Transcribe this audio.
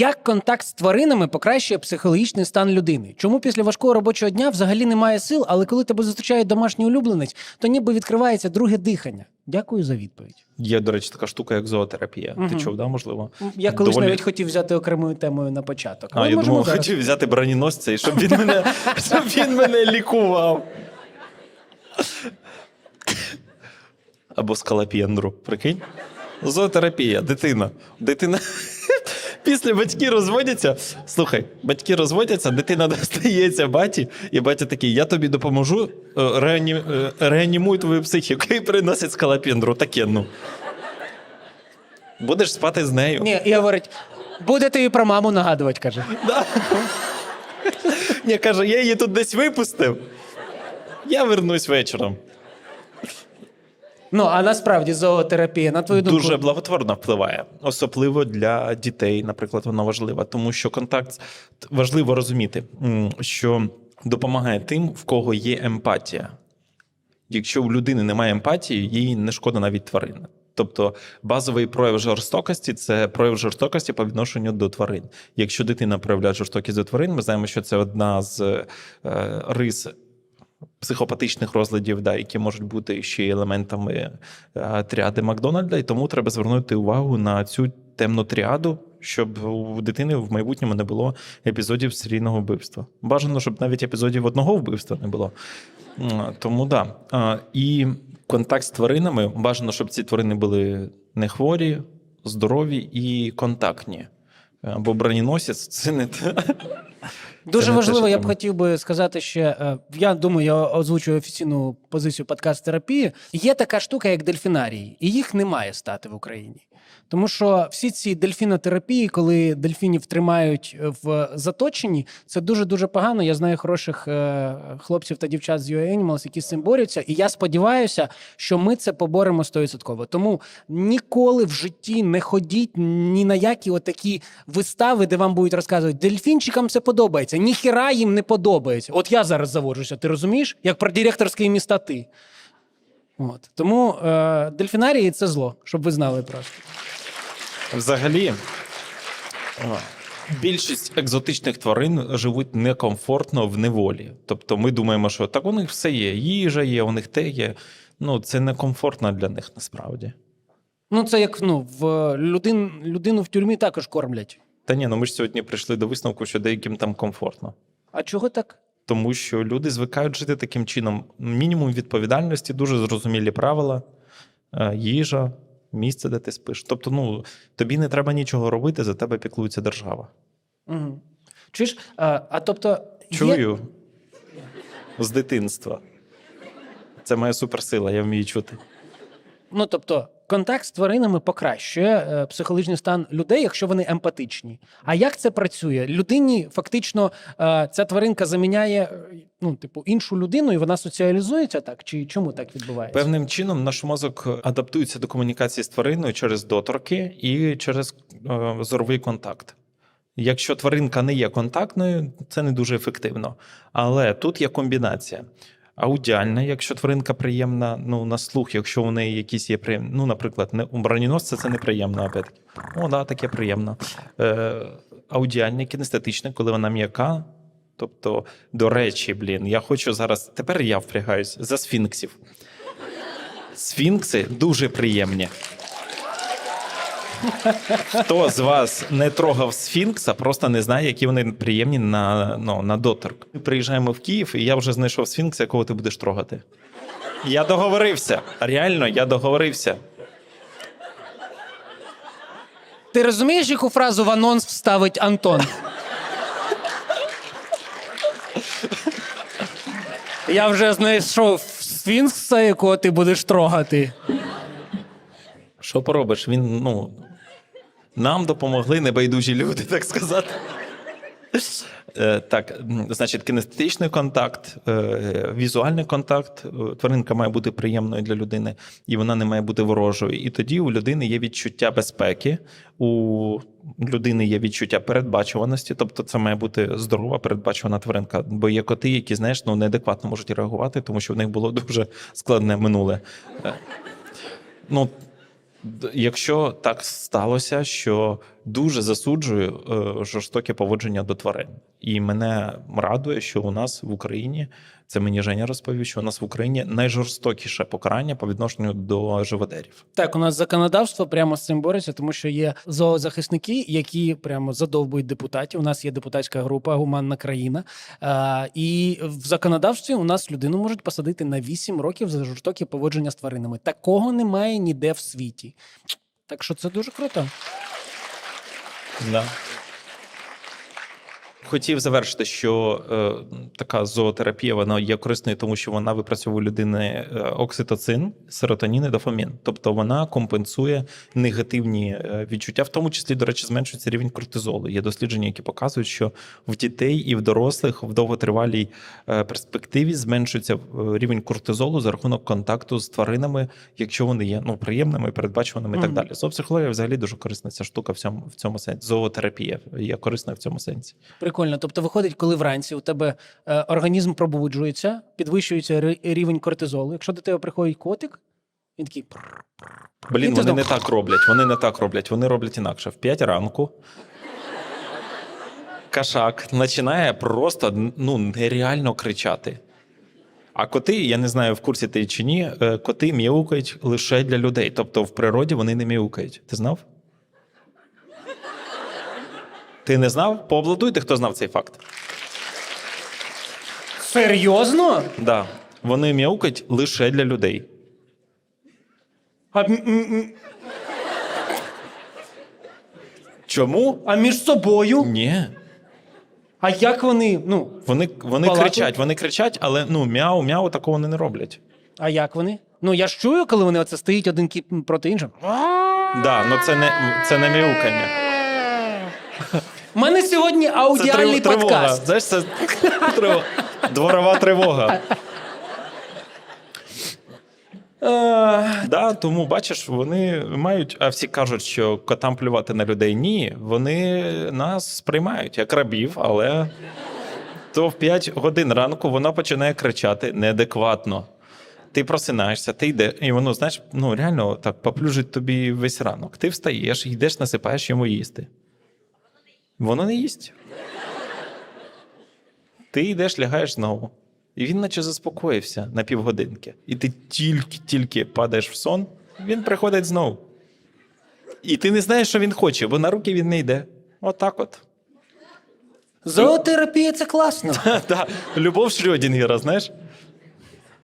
Як контакт з тваринами покращує психологічний стан людини? Чому після важкого робочого дня взагалі немає сил, але коли тебе зустрічає домашній улюбленець, то ніби відкривається друге дихання? Дякую за відповідь. Є, до речі, така штука, як зоотерапія. Мгм. Ти чув, да, можливо? Я колись Доволі- навіть хотів взяти окремою темою на початок. А, Але я думав, зараз. хотів взяти броненосця, і щоб він мене, щоб він мене лікував. Або скалапендру, прикинь? Зоотерапія, дитина. Дитина. Після батьки розводяться. Слухай, батьки розводяться, дитина достається баті, і батя такий: я тобі допоможу, е, реані... е, реанімуй твою психіку і приносить скалапендру такенну. Будеш спати з нею. Ні, і говорить, будете і про маму нагадувати, каже. Ні, каже, я її тут десь випустив. Я вернусь вечором. Ну, а насправді зоотерапія, на твою думку, Дуже благотворно впливає, особливо для дітей, наприклад, вона важлива, тому що контакт важливо розуміти, що допомагає тим, в кого є емпатія. Якщо у людини немає емпатії, їй не шкода навіть тварин. Тобто базовий прояв жорстокості це прояв жорстокості по відношенню до тварин. Якщо дитина проявляє жорстокість до тварин, ми знаємо, що це одна з е, рис психопатичних розладів, да, які можуть бути ще елементами е, тріади Макдональда, і тому треба звернути увагу на цю темну тріаду, щоб у дитини в майбутньому не було епізодів серійного вбивства. Бажано, щоб навіть епізодів одного вбивства не було. Тому да. І контакт з тваринами бажано, щоб ці тварини були не хворі, здорові і контактні. Е, Бо броненосець це не те. Дуже Це не те, важливо, що я б хотів би сказати ще. е, Я думаю, я озвучую офіційну позицію подкаст терапії. Є така штука, як дельфінарії, і їх не має стати в Україні. Тому що всі ці дельфінотерапії, коли дельфінів тримають в заточенні, це дуже дуже погано. Я знаю хороших е, хлопців та дівчат з UA Animals, які з цим борються. І я сподіваюся, що ми це поборемо 100%. Тому ніколи в житті не ходіть ні на які отакі вистави, де вам будуть розказувати, дельфінчикам це подобається. Ніхіра їм не подобається. От я зараз заводжуся, ти розумієш? Як про директорські міста ти. От. Тому е, дельфінарії це зло, щоб ви знали просто. Взагалі, більшість екзотичних тварин живуть некомфортно в неволі. Тобто ми думаємо, що так у них все є, їжа є, у них те є. Ну, це некомфортно для них насправді. Ну, це як ну, в людин, людину в тюрмі також кормлять. Та ні, ну ми ж сьогодні прийшли до висновку, що деяким там комфортно. А чого так? Тому що люди звикають жити таким чином. Мінімум відповідальності, дуже зрозумілі правила, е, їжа, місце, де ти спиш. Тобто, ну, тобі не треба нічого робити, за тебе піклується держава. Угу. Чуєш, а, а тобто. Є... Чую з дитинства. Це моя суперсила, я вмію чути. Ну, тобто, контакт з тваринами покращує е, психологічний стан людей, якщо вони емпатичні. А як це працює? Людині фактично е, ця тваринка заміняє е, ну, типу, іншу людину, і вона соціалізується так? Чи чому так відбувається? Певним чином наш мозок адаптується до комунікації з твариною через доторки і через зоровий контакт. Якщо тваринка не є контактною, це не дуже ефективно. Але тут є комбінація. Аудіальна, якщо тваринка приємна ну, на слух, якщо у неї якісь є приємні, ну, наприклад, не, у броненосця це неприємно, опять. О, да, таке приємно. Е, аудіальне, кінестетичне, коли вона м'яка. Тобто, до речі, блін, я хочу зараз. Тепер я впрягаюсь за сфінксів. Сфінкси дуже приємні. Хто з вас не трогав сфінкса, просто не знає, які вони приємні на, ну, на доторк. Ми приїжджаємо в Київ, і я вже знайшов сфінкса, якого ти будеш трогати. Я договорився. Реально, я договорився. Ти розумієш, яку фразу в анонс вставить Антон? Я вже знайшов сфінкса, якого ти будеш трогати. Що поробиш? Він, ну, нам допомогли небайдужі люди, так сказати. Е, Так, значить, кінестетичний контакт, е, візуальний контакт. Е, Тваринка має бути приємною для людини, і вона не має бути ворожою. І тоді у людини є відчуття безпеки, у людини є відчуття передбачуваності, тобто це має бути здорова, передбачувана тваринка. Бо є коти, які, знаєш, ну, неадекватно можуть реагувати, тому що в них було дуже складне минуле. Ну, Якщо так сталося, що дуже засуджую е, жорстоке поводження до тварин. І мене радує, що у нас в Україні це мені Женя розповів, що у нас в Україні найжорстокіше покарання по відношенню до живодерів. Так, у нас законодавство прямо з цим бореться, тому що є зоозахисники, які прямо задовбують депутатів. У нас є депутатська група Гуманна країна. А, і в законодавстві у нас людину можуть посадити на 8 років за жорстоке поводження з тваринами. Такого немає ніде в світі. Так що це дуже круто. Да. Хотів завершити, що е, така зоотерапія вона є корисною, тому що вона випрацьовує у людини е, окситоцин, серотонін і дофамін. Тобто вона компенсує негативні е, відчуття, в тому числі, до речі, зменшується рівень кортизолу. Є дослідження, які показують, що в дітей і в дорослих в довготривалій е, перспективі зменшується рівень кортизолу за рахунок контакту з тваринами, якщо вони є ну, приємними, передбачуваними і так далі. Зоопсихологія взагалі дуже корисна ця штука в цьому, в цьому сенсі. Зоотерапія є корисною в цьому сенсі. Прикольно. Тобто, виходить, коли вранці у тебе е, організм пробуджується, підвищується рівень кортизолу. Якщо до тебе приходить котик, він такий. Блін, вони не так роблять. Вони не так роблять. Вони роблять інакше. В 5 ранку. Кашак починає просто ну, нереально кричати. А коти, я не знаю, в курсі ти чи ні, е, коти м'яукають лише для людей. Тобто в природі вони не м'яукають. Ти знав? Ти не знав? Поаплодуйте, хто знав цей факт. Серйозно? Да. Вони м'яукають лише для людей. А, м- м- Чому? а між собою? Ні. А як вони? Ну, Вони, вони кричать, вони кричать, але ну мяу, мяу такого вони не роблять. а як вони? Ну я ж чую, коли вони оце стоїть один кіт проти іншого. Да, ну це не це не мяукання. У мене сьогодні аудіальний трив- тривога. подкаст. Знаєш, це тривога. дворова тривога. Е, Да, тому бачиш, вони мають, а всі кажуть, що котам плювати на людей ні. Вони нас сприймають як рабів, але то в 5 годин ранку вона починає кричати неадекватно. Ти просинаєшся, ти йдеш, і воно, знаєш, ну реально так поплюжить тобі весь ранок. Ти встаєш, йдеш, насипаєш йому їсти. Воно не їсть. Ти йдеш, лягаєш знову. І він наче заспокоївся на півгодинки. І ти тільки-тільки падаєш в сон, він приходить знову. І ти не знаєш, що він хоче, бо на руки він не йде. Отак от. Зоотерапія це класно. Любов Шрёдінгера, знаєш?